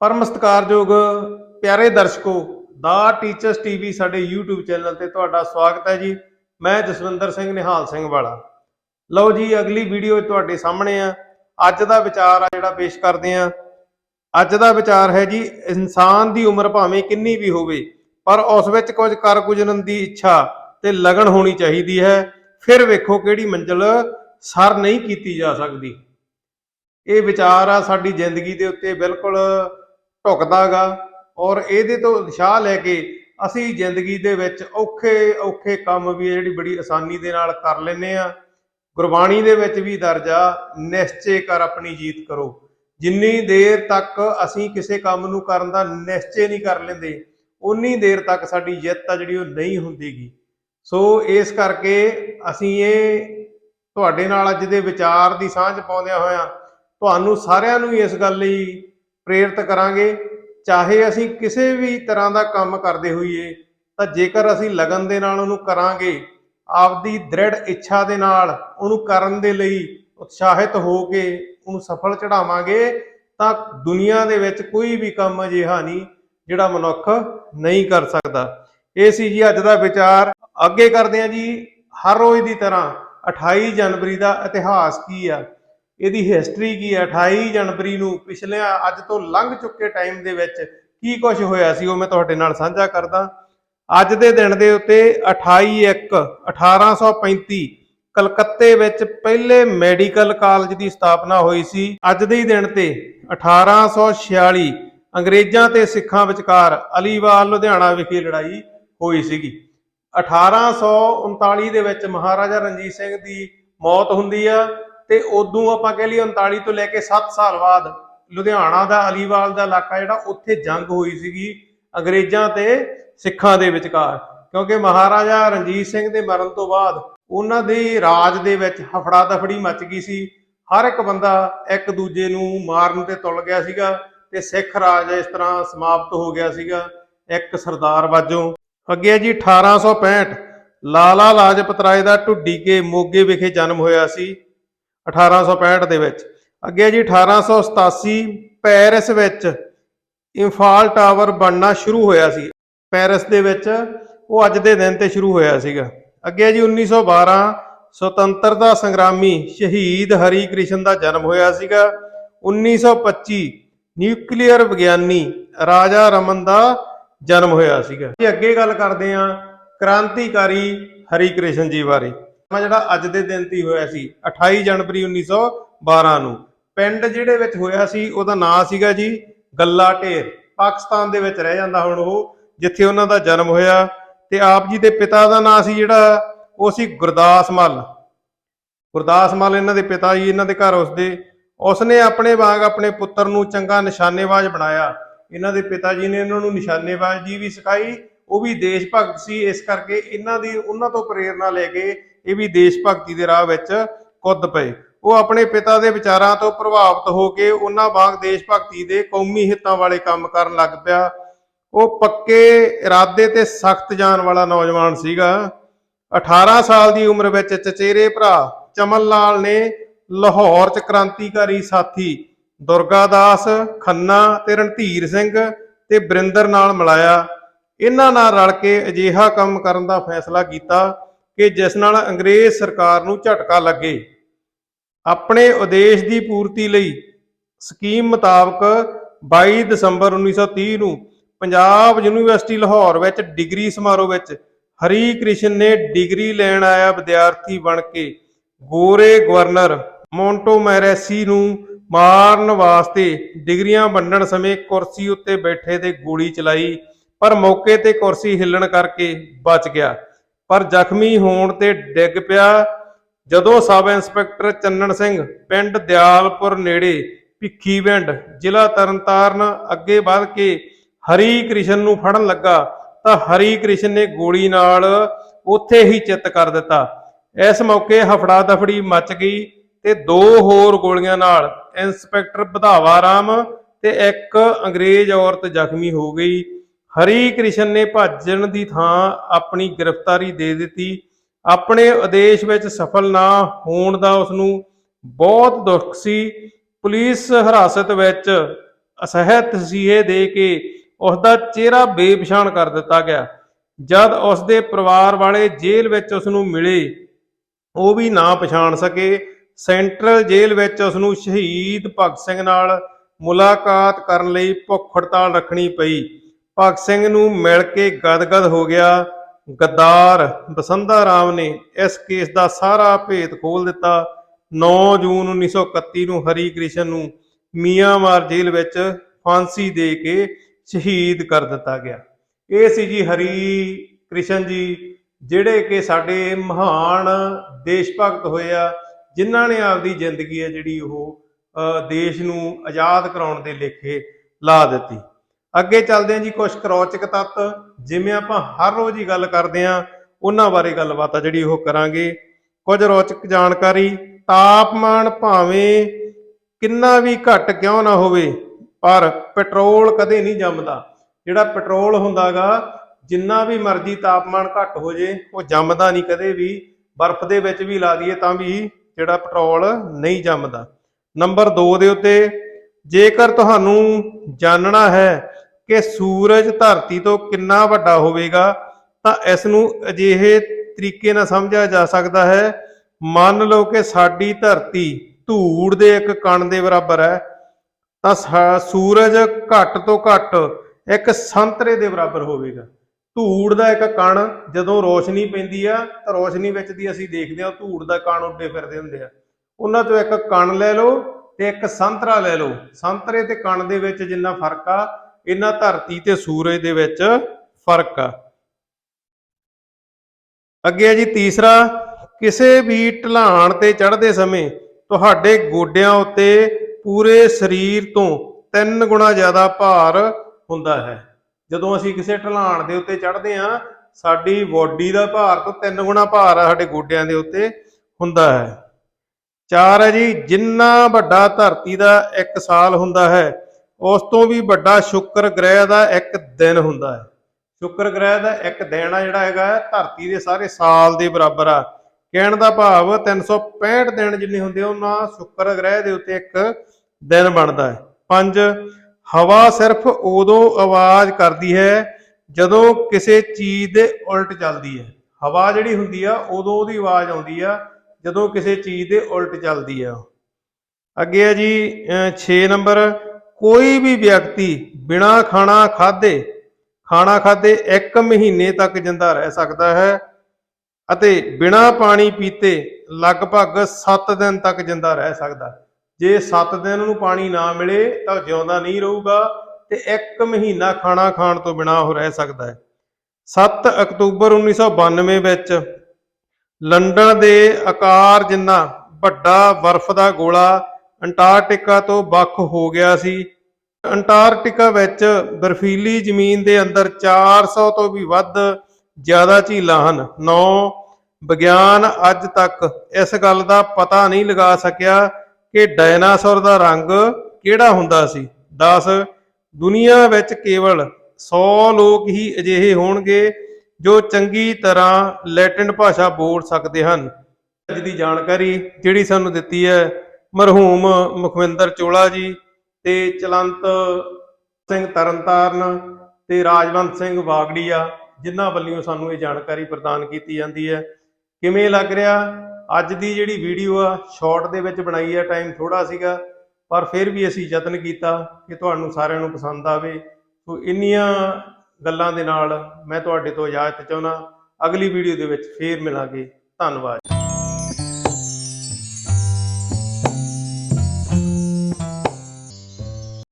ਪਰਮ ਸਤਿਕਾਰਯੋਗ ਪਿਆਰੇ ਦਰਸ਼ਕੋ, ਦਾ ਟੀਚਰਸ ਟੀਵੀ ਸਾਡੇ YouTube ਚੈਨਲ ਤੇ ਤੁਹਾਡਾ ਸਵਾਗਤ ਹੈ ਜੀ। ਮੈਂ ਜਸਵਿੰਦਰ ਸਿੰਘ ਨਿਹਾਲ ਸਿੰਘ ਵਾਲਾ। ਲਓ ਜੀ, ਅਗਲੀ ਵੀਡੀਓ ਤੁਹਾਡੇ ਸਾਹਮਣੇ ਆ। ਅੱਜ ਦਾ ਵਿਚਾਰ ਆ ਜਿਹੜਾ ਪੇਸ਼ ਕਰਦੇ ਆ। ਅੱਜ ਦਾ ਵਿਚਾਰ ਹੈ ਜੀ, ਇਨਸਾਨ ਦੀ ਉਮਰ ਭਾਵੇਂ ਕਿੰਨੀ ਵੀ ਹੋਵੇ, ਪਰ ਉਸ ਵਿੱਚ ਕੁਝ ਕਰ ਗੁਜ਼ਰਨ ਦੀ ਇੱਛਾ ਤੇ ਲਗਨ ਹੋਣੀ ਚਾਹੀਦੀ ਹੈ। ਫਿਰ ਵੇਖੋ ਕਿਹੜੀ ਮੰਜ਼ਿਲ ਸਰ ਨਹੀਂ ਕੀਤੀ ਜਾ ਸਕਦੀ। ਇਹ ਵਿਚਾਰ ਆ ਸਾਡੀ ਜ਼ਿੰਦਗੀ ਦੇ ਉੱਤੇ ਬਿਲਕੁਲ ਢੁਕਦਾਗਾ ਔਰ ਇਹਦੇ ਤੋਂ ਉਤਸ਼ਾਹ ਲੈ ਕੇ ਅਸੀਂ ਜ਼ਿੰਦਗੀ ਦੇ ਵਿੱਚ ਔਖੇ ਔਖੇ ਕੰਮ ਵੀ ਜਿਹੜੀ ਬੜੀ ਆਸਾਨੀ ਦੇ ਨਾਲ ਕਰ ਲੈਨੇ ਆ ਗੁਰਬਾਣੀ ਦੇ ਵਿੱਚ ਵੀ ਦਰਜ ਆ ਨਿਸ਼ਚੇ ਕਰ ਆਪਣੀ ਜੀਤ ਕਰੋ। ਜਿੰਨੀ ਦੇਰ ਤੱਕ ਅਸੀਂ ਕਿਸੇ ਕੰਮ ਨੂੰ ਕਰਨ ਦਾ ਨਿਸ਼ਚੇ ਨਹੀਂ ਕਰ ਲੈਂਦੇ ਉਨੀ ਦੇਰ ਤੱਕ ਸਾਡੀ ਜਿੱਤ ਆ ਜਿਹੜੀ ਉਹ ਨਹੀਂ ਹੁੰਦੀਗੀ। ਸੋ ਇਸ ਕਰਕੇ ਅਸੀਂ ਇਹ ਤੁਹਾਡੇ ਨਾਲ ਅੱਜ ਦੇ ਵਿਚਾਰ ਦੀ ਸਾਂਝ ਪਾਉਂਦਿਆਂ ਹੋਇਆਂ ਤੁਹਾਨੂੰ ਸਾਰਿਆਂ ਨੂੰ ਇਸ ਗੱਲ ਲਈ ਪ੍ਰੇਰਿਤ ਕਰਾਂਗੇ। ਚਾਹੇ ਅਸੀਂ ਕਿਸੇ ਵੀ ਤਰ੍ਹਾਂ ਦਾ ਕੰਮ ਕਰਦੇ ਹੋਈਏ, ਤਾਂ ਜੇਕਰ ਅਸੀਂ ਲਗਨ ਦੇ ਨਾਲ ਉਹਨੂੰ ਕਰਾਂਗੇ, ਆਪਦੀ ਦ੍ਰਿੜ ਇੱਛਾ ਦੇ ਨਾਲ ਉਹਨੂੰ ਕਰਨ ਦੇ ਲਈ ਉਤਸ਼ਾਹਿਤ ਹੋ ਕੇ ਉਹਨੂੰ ਸਫਲ ਚੜਾਵਾਂਗੇ ਤਾਂ ਦੁਨੀਆ ਦੇ ਵਿੱਚ ਕੋਈ ਵੀ ਕੰਮ ਅਜਿਹਾ ਨਹੀਂ ਜਿਹੜਾ ਮਨੁੱਖ ਨਹੀਂ ਕਰ ਸਕਦਾ। ਇਹ ਸੀ ਜੀ ਅੱਜ ਦਾ ਵਿਚਾਰ। ਅੱਗੇ ਕਰਦੇ ਹਾਂ ਜੀ। ਹਰ ਰੋਜ਼ ਦੀ ਤਰ੍ਹਾਂ 28 ਜਨਵਰੀ ਦਾ ਇਤਿਹਾਸ ਕੀ ਆ? ਇਹਦੀ ਹਿਸਟਰੀ ਕੀ ਹੈ? 28 ਜਨਵਰੀ ਨੂੰ ਪਿਛਲੇ ਅੱਜ ਤੋਂ ਲੰਘ ਚੁੱਕੇ ਟਾਈਮ ਦੇ ਵਿੱਚ ਕੀ ਕੁਝ ਹੋਇਆ ਸੀ ਉਹ ਮੈਂ ਤੁਹਾਡੇ ਨਾਲ ਸਾਂਝਾ ਕਰਦਾ। ਅੱਜ ਦੇ ਦਿਨ ਦੇ ਉੱਤੇ 28 1 1835 ਕਲਕੱਤੇ ਵਿੱਚ ਪਹਿਲੇ ਮੈਡੀਕਲ ਕਾਲਜ ਦੀ ਸਥਾਪਨਾ ਹੋਈ ਸੀ। ਅੱਜ ਦੇ ਹੀ ਦਿਨ ਤੇ 1846 ਅੰਗਰੇਜ਼ਾਂ ਤੇ ਸਿੱਖਾਂ ਵਿਚਕਾਰ ਅਲੀਵਾਲ ਲੁਧਿਆਣਾ ਵਿਖੇ ਲੜਾਈ ਹੋਈ ਸੀਗੀ। 1839 ਦੇ ਵਿੱਚ ਮਹਾਰਾਜਾ ਰਣਜੀਤ ਸਿੰਘ ਦੀ ਮੌਤ ਹੁੰਦੀ ਆ। ਤੇ ਉਦੋਂ ਆਪਾਂ ਕਹਿ ਲਈਏ 39 ਤੋਂ ਲੈ ਕੇ 7 ਸਾਲ ਬਾਅਦ ਲੁਧਿਆਣਾ ਦਾ, ਅਲੀਵਾਲ ਦਾ ਇਲਾਕਾ ਜਿਹੜਾ ਉੱਥੇ ਜੰਗ ਹੋਈ ਸੀਗੀ ਅੰਗਰੇਜ਼ਾਂ ਤੇ ਸਿੱਖਾਂ ਦੇ ਵਿਚਕਾਰ। ਕਿਉਂਕਿ ਮਹਾਰਾਜਾ ਰਣਜੀਤ ਸਿੰਘ ਦੇ ਮਰਨ ਤੋਂ ਬਾਅਦ ਉਹਨਾਂ ਦੇ ਰਾਜ ਦੇ ਵਿੱਚ ਹਫੜਾ ਦਫੜੀ ਮਚ ਗਈ ਸੀ। ਹਰ ਇੱਕ ਬੰਦਾ ਇੱਕ ਦੂਜੇ ਨੂੰ ਮਾਰਨ ਤੇ ਤੁਲ ਗਿਆ ਸੀਗਾ ਤੇ ਸਿੱਖ ਰਾਜ ਇਸ ਤਰ੍ਹਾਂ ਸਮਾਪਤ ਹੋ ਗਿਆ ਸੀਗਾ ਇੱਕ ਸਰਦਾਰ ਵਾਜੋਂ। ਅੱਗੇ ਹੈ ਜੀ 1865 ਲਾਲਾ ਲਾਜਪਤ ਰਾਏ ਦਾ ਢੁੱਡੀ ਕੇ ਮੋਗੇ ਵਿਖੇ ਜਨਮ ਹੋਇਆ ਸੀ। 1865 ਦੇ ਵਿੱਚ। ਅੱਗੇ ਹੈ ਜੀ 1887 ਪੈਰਿਸ ਵਿੱਚ ਇੰਫਾਲ ਟਾਵਰ ਬਣਨਾ ਸ਼ੁਰੂ ਹੋਇਆ ਸੀ। ਪੈਰਿਸ ਦੇ ਵਿੱਚ ਉਹ ਅੱਜ ਦੇ ਦਿਨ ਤੇ ਸ਼ੁਰੂ ਹੋਇਆ ਸੀਗਾ। ਅੱਗੇ ਹੈ ਜੀ 1912 ਸੁਤੰਤਰਤਾ ਸੰਗਰਾਮੀ ਸ਼ਹੀਦ ਹਰੀ ਕ੍ਰਿਸ਼ਨ ਦਾ ਜਨਮ ਹੋਇਆ ਸੀਗਾ। 1925 ਨਿਊਕਲੀਅਰ ਵਿਗਿਆਨੀ ਰਾਜਾ ਰਮਨ ਦਾ ਜਨਮ ਹੋਇਆ ਸੀਗਾ। ਜੀ, ਅੱਗੇ ਗੱਲ ਕਰਦੇ ਆਂ ਕ੍ਰਾਂਤੀਕਾਰੀ ਹਰੀ ਕ੍ਰਿਸ਼ਨ ਜੀ ਬਾਰੇ। ਮੈਂ ਜਿਹੜਾ ਅੱਜ ਦੇ ਦਿਨ ਤੇ ਹੋਇਆ ਸੀ 28 ਜਨਵਰੀ 1912 ਨੂੰ। ਪਿੰਡ ਜਿਹੜੇ ਵਿੱਚ ਹੋਇਆ ਸੀ, ਉਹਦਾ ਨਾਂ ਸੀਗਾ ਜੀ ਗੱਲਾ ਢੇਰ। ਪਾਕਿਸਤਾਨ ਦੇ ਵਿੱਚ ਰਹਿ ਜਾਂਦਾ ਹੁਣ ਉਹ, ਜਿੱਥੇ ਉਹਨਾਂ ਦਾ ਜਨਮ ਹੋਇਆ। ਤੇ ਆਪ ਜੀ ਦੇ ਪਿਤਾ ਦਾ ਨਾਂ ਸੀ ਜਿਹੜਾ, ਉਹ ਸੀ ਗੁਰਦਾਸ ਮੱਲ। ਗੁਰਦਾਸ ਮੱਲ ਇਹਨਾਂ ਦੇ ਪਿਤਾ ਜੀ, ਇਹਨਾਂ ਦੇ ਘਰ ਉਸਦੇ। ਉਸਨੇ ਆਪਣੇ ਵਾਂਗ ਆਪਣੇ ਪੁੱਤਰ ਨੂੰ ਚੰਗਾ ਨਿਸ਼ਾਨੇਬਾਜ਼ ਬਣਾਇਆ। ਇਹਨਾਂ ਦੇ ਪਿਤਾ ਜੀ ਨੇ ਇਹਨਾਂ ਨੂੰ ਨਿਸ਼ਾਨੇਬਾਜ਼ੀ ਵੀ ਸਿਖਾਈ, ਉਹ ਵੀ ਦੇਸ਼ ਭਗਤ ਸੀ। ਇਸ ਕਰਕੇ ਇਹਨਾਂ ਦੀ, ਉਹਨਾਂ ਤੋਂ ਪ੍ਰੇਰਣਾ ਲੈ ਕੇ ਇਹ ਵੀ ਦੇਸ਼ ਭਗਤੀ ਦੇ ਰਾਹ ਵਿੱਚ ਕੁੱਦ ਪਏ। ਉਹ ਆਪਣੇ ਪਿਤਾ ਦੇ ਵਿਚਾਰਾਂ ਤੋਂ ਪ੍ਰਭਾਵਿਤ ਹੋ ਕੇ ਉਹਨਾਂ ਵਾਂਗ ਦੇਸ਼ ਭਗਤੀ ਦੇ ਕੌਮੀ ਹਿੱਤਾਂ ਵਾਲੇ ਕੰਮ ਕਰਨ ਲੱਗ ਪਿਆ। ਉਹ ਪੱਕੇ ਇਰਾਦੇ ਤੇ ਸਖਤ ਜਾਨ ਵਾਲਾ ਨੌਜਵਾਨ ਸੀਗਾ। 18 ਸਾਲ ਦੀ ਉਮਰ ਵਿੱਚ ਚਚੇਰੇ ਭਰਾ ਚਮਨ ਲਾਲ ਨੇ ਲਾਹੌਰ ਚ ਕ੍ਰਾਂਤੀਕਾਰੀ ਸਾਥੀ ਦੁਰਗਾਦਾਸ ਖੰਨਾ ਤੇ ਰਣਧੀਰ ਸਿੰਘ ਤੇ ਬਰਿੰਦਰ ਨਾਲ ਮਿਲਾਇਆ। ਇਹਨਾਂ ਨਾਲ ਰਲ ਕੇ ਅਜਿਹਾ ਕੰਮ ਕਰਨ ਦਾ ਫੈਸਲਾ ਕੀਤਾ। ਕਿ ਜਿਸ ਨਾਲ ਅੰਗਰੇਜ਼ ਸਰਕਾਰ ਨੂੰ ਝਟਕਾ ਲੱਗੇ। ਆਪਣੇ ਉਦੇਸ਼ ਦੀ ਪੂਰਤੀ ਲਈ ਸਕੀਮ ਮੁਤਾਬਕ 22 ਦਸੰਬਰ 1930 ਨੂੰ ਪੰਜਾਬ ਯੂਨੀਵਰਸਿਟੀ ਲਾਹੌਰ ਵਿੱਚ ਡਿਗਰੀ ਸਮਾਰੋਹ ਵਿੱਚ ਹਰੀ ਕ੍ਰਿਸ਼ਨ ਨੇ ਡਿਗਰੀ ਲੈਣ ਆਇਆ ਵਿਦਿਆਰਥੀ ਬਣ ਕੇ। ਗੋਰੇ ਗਵਰਨਰ ਮੌਂਟੋਮੈਰੇਸੀ ਨੂੰ ਮਾਰਨ ਵਾਸਤੇ ਡਿਗਰੀਆਂ ਵੰਡਣ ਸਮੇਂ ਕੁਰਸੀ ਉੱਤੇ ਬੈਠੇ ਤੇ ਗੋਲੀ ਚਲਾਈ, ਪਰ ਮੌਕੇ ਤੇ ਕੁਰਸੀ ਹਿੱਲਣ ਕਰਕੇ ਬਚ ਗਿਆ। ਪਰ ਜ਼ਖਮੀ ਹੋਣ ਤੇ ਡਿੱਗ ਪਿਆ ਜਦੋਂ ਸਬ ਇੰਸਪੈਕਟਰ ਚੰਨਣ ਸਿੰਘ ਪਿੰਡ ਦਿਆਲਪੁਰ ਨੇੜੇ ਭਿੱਖੀਵਿੰਡ ਜ਼ਿਲ੍ਹਾ ਤਰਨਤਾਰਨ ਅੱਗੇ ਵੱਧ ਕੇ ਹਰੀ ਕ੍ਰਿਸ਼ਨ ਨੂੰ ਫੜਨ ਲੱਗਾ ਤਾਂ ਹਰੀ ਕ੍ਰਿਸ਼ਨ ਨੇ ਗੋਲੀ ਨਾਲ ਉੱਥੇ ਹੀ ਚਿੱਤ ਕਰ ਦਿੱਤਾ। ਇਸ ਮੌਕੇ ਹਫੜਾ ਦਫੜੀ ਮਚ ਗਈ ਤੇ ਦੋ ਹੋਰ ਗੋਲੀਆਂ ਨਾਲ ਇੰਸਪੈਕਟਰ ਵਧਾਵਾ ਰਾਮ ਤੇ ਇੱਕ ਅੰਗਰੇਜ਼ ਔਰਤ ਜ਼ਖਮੀ ਹੋ ਗਈ। ਹਰੀ ਕ੍ਰਿਸ਼ਨ ਨੇ ਭੱਜਣ ਦੀ ਥਾਂ ਆਪਣੀ ਗ੍ਰਿਫਤਾਰੀ ਦੇ ਦਿੱਤੀ। ਆਪਣੇ ਆਦੇਸ਼ ਵਿੱਚ ਸਫਲ ਨਾ ਹੋਣ ਦਾ ਉਸ ਨੂੰ ਬਹੁਤ ਦੁੱਖ ਸੀ। ਪੁਲਿਸ ਹਿਰਾਸਤ ਵਿੱਚ ਅਸਹਿ ਤਸੀਹੇ ਦੇ ਕੇ ਉਸ ਦਾ ਚਿਹਰਾ ਬੇਪਛਾਣ ਕਰ ਦਿੱਤਾ ਗਿਆ। ਜਦ ਉਸ ਦੇ ਪਰਿਵਾਰ ਵਾਲੇ ਜੇਲ੍ਹ ਵਿੱਚ ਉਸ ਨੂੰ ਮਿਲੇ, ਉਹ ਵੀ ਨਾ ਪਛਾਣ ਸਕੇ। ਸੈਂਟਰਲ ਜੇਲ੍ਹ ਵਿੱਚ ਉਸ ਨੂੰ ਸ਼ਹੀਦ ਭਗਤ ਸਿੰਘ ਨਾਲ ਮੁਲਾਕਾਤ ਕਰਨ ਲਈ ਭੁੱਖ ਹੜਤਾਲ ਰੱਖਣੀ ਪਈ। ਭਗਤ ਸਿੰਘ ਨੂੰ ਮਿਲ ਕੇ ਗਦਗਦ ਹੋ ਗਿਆ। ਗੱਦਾਰ ਬਸੰਦਾ ਰਾਮ ਨੇ ਇਸ ਕੇਸ ਦਾ ਸਾਰਾ ਭੇਤ ਖੋਲ ਦਿੱਤਾ। 9 ਜੂਨ 1931 ਨੂੰ ਹਰੀ ਕ੍ਰਿਸ਼ਨ ਨੂੰ ਮੀਆਂਮਾਰ ਜੇਲ੍ਹ ਵਿੱਚ ਫਾਂਸੀ ਦੇ ਕੇ ਸ਼ਹੀਦ ਕਰ ਦਿੱਤਾ ਗਿਆ। ਇਹ ਸੀ ਜੀ ਹਰੀ ਕ੍ਰਿਸ਼ਨ ਜੀ, ਜਿਹੜੇ ਕਿ ਸਾਡੇ ਮਹਾਨ ਦੇਸ਼ ਭਗਤ ਹੋਏ ਆ, ਜਿਨ੍ਹਾਂ ਨੇ ਆਪਦੀ ਜ਼ਿੰਦਗੀ ਹੈ ਜਿਹੜੀ ਉਹ ਦੇਸ਼ ਨੂੰ ਆਜ਼ਾਦ ਕਰਾਉਣ ਦੇ ਲੇਖੇ ਲਾ ਦਿੱਤੀ। ਅੱਗੇ ਚੱਲਦੇ ਹਾਂ ਜੀ ਕੁਝ ਕਰੌਚਕ ਤੱਤ, ਜਿਵੇਂ ਆਪਾਂ ਹਰ ਰੋਜ਼ ਹੀ ਗੱਲ ਕਰਦੇ ਹਾਂ, ਉਹਨਾਂ ਬਾਰੇ ਗੱਲਬਾਤ ਆ ਜਿਹੜੀ ਉਹ ਕਰਾਂਗੇ। ਕੁਝ ਰੌਚਕ ਜਾਣਕਾਰੀ, ਤਾਪਮਾਨ ਭਾਵੇਂ ਕਿੰਨਾ ਵੀ ਘੱਟ ਕਿਉਂ ਨਾ ਹੋਵੇ, ਪਰ ਪੈਟਰੋਲ ਕਦੇ ਨਹੀਂ ਜੰਮਦਾ। ਜਿਹੜਾ ਪੈਟਰੋਲ ਹੁੰਦਾਗਾ, ਜਿੰਨਾ ਵੀ ਮਰਜ਼ੀ ਤਾਪਮਾਨ ਘੱਟ ਹੋ ਜੇ, ਉਹ ਜੰਮਦਾ ਨਹੀਂ ਕਦੇ ਵੀ। ਬਰਫ਼ ਦੇ ਵਿੱਚ ਵੀ ਲਾ ਦਈਏ ਤਾਂ ਵੀ ਜਿਹੜਾ ਪੈਟਰੋਲ ਨਹੀਂ ਜੰਮਦਾ। ਨੰਬਰ 2 ਦੇ ਉੱਤੇ, ਜੇਕਰ ਤੁਹਾਨੂੰ ਜਾਣਨਾ ਹੈ ਕਿ ਸੂਰਜ ਧਰਤੀ ਤੋਂ ਕਿੰਨਾ ਵੱਡਾ ਹੋਵੇਗਾ, ਤਾਂ ਇਸ ਨੂੰ ਅਜਿਹੇ ਤਰੀਕੇ ਨਾਲ ਸਮਝਿਆ ਜਾ ਸਕਦਾ ਹੈ। ਮੰਨ ਲਓ ਕਿ ਸਾਡੀ ਧਰਤੀ ਧੂੜ ਦੇ ਇੱਕ ਕਣ ਦੇ ਬਰਾਬਰ ਹੈ, ਤਾਂ ਸੂਰਜ ਘੱਟ ਤੋਂ ਘੱਟ ਇੱਕ ਸੰਤਰੇ ਦੇ ਬਰਾਬਰ ਹੋਵੇਗਾ। ਧੂੜ ਦਾ ਇੱਕ ਕਣ ਜਦੋਂ ਰੋਸ਼ਨੀ ਪੈਂਦੀ ਆ, ਤਾਂ ਰੋਸ਼ਨੀ ਵਿੱਚ ਦੀ ਅਸੀਂ ਦੇਖਦੇ ਹਾਂ ਧੂੜ ਦਾ ਕਣ ਉੱਡੇ ਫਿਰਦੇ ਹੁੰਦੇ ਆ। ਉਹਨਾਂ ਤੋਂ ਇੱਕ ਕਣ ਲੈ ਲਓ ਤੇ ਇੱਕ ਸੰਤਰਾ ਲੈ ਲਓ। ਸੰਤਰੇ ਤੇ ਕਣ ਦੇ ਵਿੱਚ ਜਿੰਨਾ ਫ਼ਰਕ ਆ ਇਹਨਾਂ ਧਰਤੀ ਤੇ ਸੂਰਜ ਦੇ ਵਿੱਚ ਫ਼ਰਕ ਆ। ਅੱਗੇ ਹੈ ਜੀ, ਤੀਸਰਾ, ਕਿਸੇ ਵੀ ਢਲਾਣ ਤੇ ਚੜ੍ਹਦੇ ਸਮੇਂ ਤੁਹਾਡੇ ਗੋਡਿਆਂ ਉੱਤੇ ਪੂਰੇ ਸਰੀਰ ਤੋਂ ਤਿੰਨ ਗੁਣਾ ਜ਼ਿਆਦਾ ਭਾਰ ਹੁੰਦਾ ਹੈ। ਜਦੋਂ ਅਸੀਂ ਕਿਸੇ ਢਲਾਣ ਦੇ ਉੱਤੇ ਚੜ੍ਹਦੇ ਹਾਂ, ਸਾਡੀ ਬਾਡੀ ਦਾ ਭਾਰ ਤੋਂ ਤਿੰਨ ਗੁਣਾ ਭਾਰ ਆ ਸਾਡੇ ਗੋਡਿਆਂ ਦੇ ਉੱਤੇ ਹੁੰਦਾ ਹੈ। ਚਾਰ ਹੈ ਜੀ, ਜਿੰਨਾ ਵੱਡਾ ਧਰਤੀ ਦਾ ਇੱਕ ਸਾਲ ਹੁੰਦਾ ਹੈ ਉਸ ਤੋਂ ਵੀ ਵੱਡਾ ਸ਼ੁੱਕਰ ਗ੍ਰਹਿ ਦਾ ਇੱਕ ਦਿਨ ਹੁੰਦਾ ਹੈ। ਸ਼ੁੱਕਰ ਗ੍ਰਹਿ ਦਾ ਇੱਕ ਦਿਨ ਆ ਜਿਹੜਾ ਹੈਗਾ ਧਰਤੀ ਦੇ ਸਾਰੇ ਸਾਲ ਦੇ ਬਰਾਬਰ ਆ। ਕਹਿਣ ਦਾ ਭਾਵ 365 ਦਿਨ ਜਿੰਨੇ ਹੁੰਦੇ ਆ, ਉਹਨਾਂ ਸ਼ੁੱਕਰ ਗ੍ਰਹਿ ਦੇ ਉੱਤੇ ਇੱਕ ਦਿਨ ਬਣਦਾ ਹੈ। ਪੰਜ ਹਵਾ ਸਿਰਫ ਉਦੋਂ ਆਵਾਜ਼ ਕਰਦੀ ਹੈ ਜਦੋਂ ਕਿਸੇ ਚੀਜ਼ ਦੇ ਉਲਟ ਚੱਲਦੀ ਹੈ। ਹਵਾ ਜਿਹੜੀ ਹੁੰਦੀ ਆ ਉਦੋਂ ਉਹਦੀ ਆਵਾਜ਼ ਆਉਂਦੀ ਆ ਜਦੋਂ ਕਿਸੇ ਚੀਜ਼ ਦੇ ਉਲਟ ਚੱਲਦੀ ਆ। ਅੱਗੇ ਆ ਜੀ 6 ਨੰਬਰ ਕੋਈ ਵੀ ਵਿਅਕਤੀ ਬਿਨਾਂ ਖਾਣਾ ਖਾਦੇ ਖਾਣਾ ਖਾਦੇ 1 ਮਹੀਨੇ ਤੱਕ ਜਿੰਦਾ ਰਹਿ ਸਕਦਾ ਹੈ ਅਤੇ ਬਿਨਾਂ ਪਾਣੀ ਪੀਤੇ ਲਗਭਗ 7 ਦਿਨ ਤੱਕ ਜਿੰਦਾ ਰਹਿ ਸਕਦਾ ਜੇ 7 ਦਿਨ ਨੂੰ ਪਾਣੀ ਨਾ ਮਿਲੇ ਤਾਂ ਜਿਉਂਦਾ ਨਹੀਂ ਰਹੂਗਾ ਤੇ 1 ਮਹੀਨਾ ਖਾਣਾ ਖਾਣ ਤੋਂ ਬਿਨਾਂ ਉਹ ਰਹਿ ਸਕਦਾ ਹੈ। 7 ਅਕਤੂਬਰ 1992 ਵਿੱਚ ਲੰਡਨ ਦੇ ਆਕਾਰ ਜਿੰਨਾ ਵੱਡਾ ਬਰਫ਼ ਦਾ ਗੋਲਾ ਅੰਟਾਰਕਟਿਕਾ ਤੋਂ ਵੱਖ ਹੋ ਗਿਆ ਸੀ। ਅੰਟਾਰਕਟਿਕਾ ਵਿੱਚ ਬਰਫੀਲੀ ਜ਼ਮੀਨ ਦੇ ਅੰਦਰ 400 ਤੋਂ ਵੀ ਵੱਧ ਜ਼ਿਆਦਾ ਝੀਲਾਂ ਹਨ। 9 ਵਿਗਿਆਨ ਅੱਜ ਤੱਕ ਇਸ ਗੱਲ ਦਾ ਪਤਾ ਨਹੀਂ ਲਗਾ ਸਕਿਆ ਕਿ ਡਾਇਨਾਸੌਰ ਦਾ ਰੰਗ ਕਿਹੜਾ ਹੁੰਦਾ ਸੀ। 10 ਦੁਨੀਆ ਵਿੱਚ ਕੇਵਲ 100 ਲੋਕ ਹੀ ਅਜਿਹੇ ਹੋਣਗੇ ਜੋ ਚੰਗੀ ਤਰ੍ਹਾਂ ਲੈਟਿਨ ਭਾਸ਼ਾ ਬੋਲ ਸਕਦੇ ਹਨ। ਅੱਜ ਦੀ ਜਾਣਕਾਰੀ ਜਿਹੜੀ ਸਾਨੂੰ ਦਿੱਤੀ ਹੈ ਮਰਹੂਮ ਮੁਖਵਿੰਦਰ ਚੋਲਾ ਜੀ ਤੇ ਚਲੰਤ ਸਿੰਘ ਤਰਨਤਾਰਨ ਤੇ ਰਾਜਵੰਤ ਸਿੰਘ ਵਾਗੜੀਆ, ਜਿਨ੍ਹਾਂ ਵੱਲੋਂ ਸਾਨੂੰ ਇਹ ਜਾਣਕਾਰੀ ਪ੍ਰਦਾਨ ਕੀਤੀ ਜਾਂਦੀ ਹੈ। ਕਿਵੇਂ ਲੱਗ ਰਿਹਾ? ਅੱਜ ਦੀ ਜਿਹੜੀ ਵੀਡੀਓ ਆ, ਸ਼ਾਰਟ ਦੇ ਵਿੱਚ ਬਣਾਈ ਆ, ਟਾਈਮ ਥੋੜਾ ਸੀਗਾ, ਪਰ ਫਿਰ ਵੀ ਅਸੀਂ ਯਤਨ ਕੀਤਾ ਕਿ ਤੁਹਾਨੂੰ ਸਾਰਿਆਂ ਨੂੰ ਪਸੰਦ ਆਵੇ। ਸੋ ਇੰਨੀਆਂ ਗੱਲਾਂ ਦੇ ਨਾਲ ਮੈਂ ਤੁਹਾਡੇ ਤੋਂ ਇਜਾਜ਼ਤ ਚਾਹੁੰਦਾ, ਅਗਲੀ ਵੀਡੀਓ ਦੇ ਵਿੱਚ ਫੇਰ ਮਿਲਾਂਗੇ। ਧੰਨਵਾਦ।